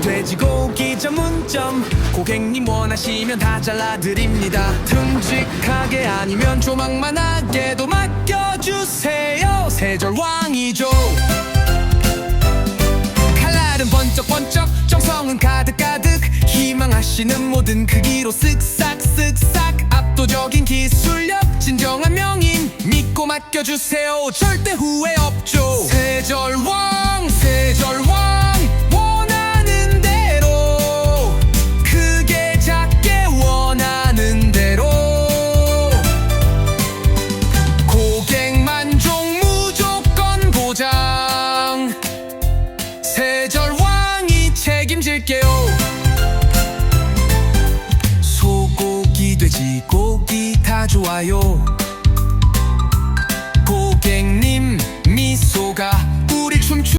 돼지고기 전문점. 고객님 원하시면 다 잘라드립니다. 듬직하게 아니면 조망만하게도 맡겨주세요. 세절왕이죠. 칼날은 번쩍번쩍 정성은 가득가득. 희망하시는 모든 크기로 쓱싹 쓱싹. 압도적인 기술력 진정한 명인 믿고 맡겨주세요. 절대 후회 책임질게요. 소고기 돼지고기 다 좋아요